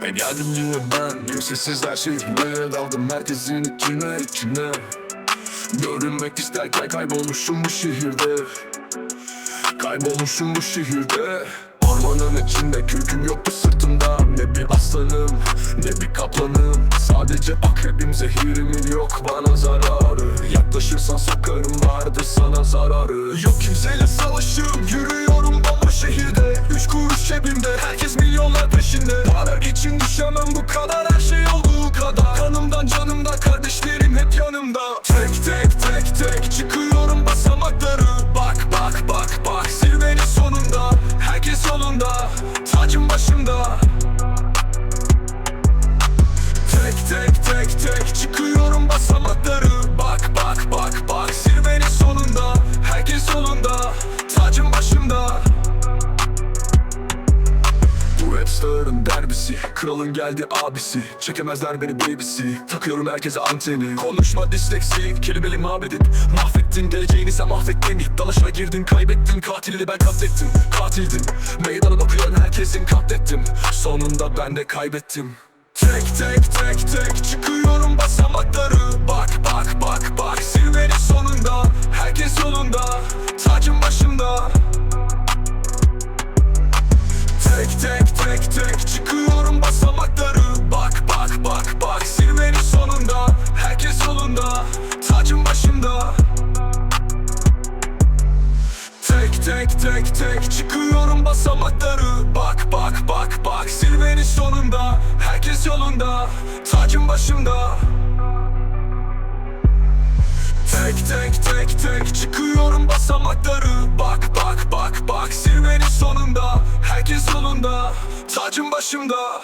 Geldim yine ben. Kimsesiz her şey şehirde Daldım herkesin içine içine. Görünmek isterken kaybolmuşum bu şehirde. Kaybolmuşum bu şehirde. Ormanın içinde kürküm yoktu sırtımda. Ne bir aslanım ne bir kaplanım. Sadece akrebim zehirimin yok bana zararı. Yaklaşırsan sokarım vardır sana zararı. Yok kimseyle savaşım yürüyorum cebimde. Herkes milyonlar peşinde. Para için düşemem bu kadar her şey olduğu kadar. Kanımdan canımdan kardeşlerim hep yanımda. Tek tek tek tek çıkıyorum rapstarın derbisi Kralın geldi abisi. Çekemezler beni babysi. Takıyorum herkese anteni. Konuşma disleksi Kelimeli mabedin Mahvettin geleceğini sen mahvettin. Dalaşına girdin kaybettin. Katilini ben katlettim. Katildin. Meydanın okuyan herkesin katlettim. Sonunda ben de kaybettim. Tek tek tek tek. Çıkıyorum basamakları Tek tek tek çıkıyorum basamakları. Bak bak bak bak. Zirvenin sonunda. Herkes yolunda. Tacım başımda Tek tek tek tek. Çıkıyorum basamakları. Bak bak bak bak. Zirvenin sonunda. Herkes yolunda. Tacım başımda Tek tek tek tek. Çıkıyorum basamakları. Bak zirvenin sonunda tacım başımda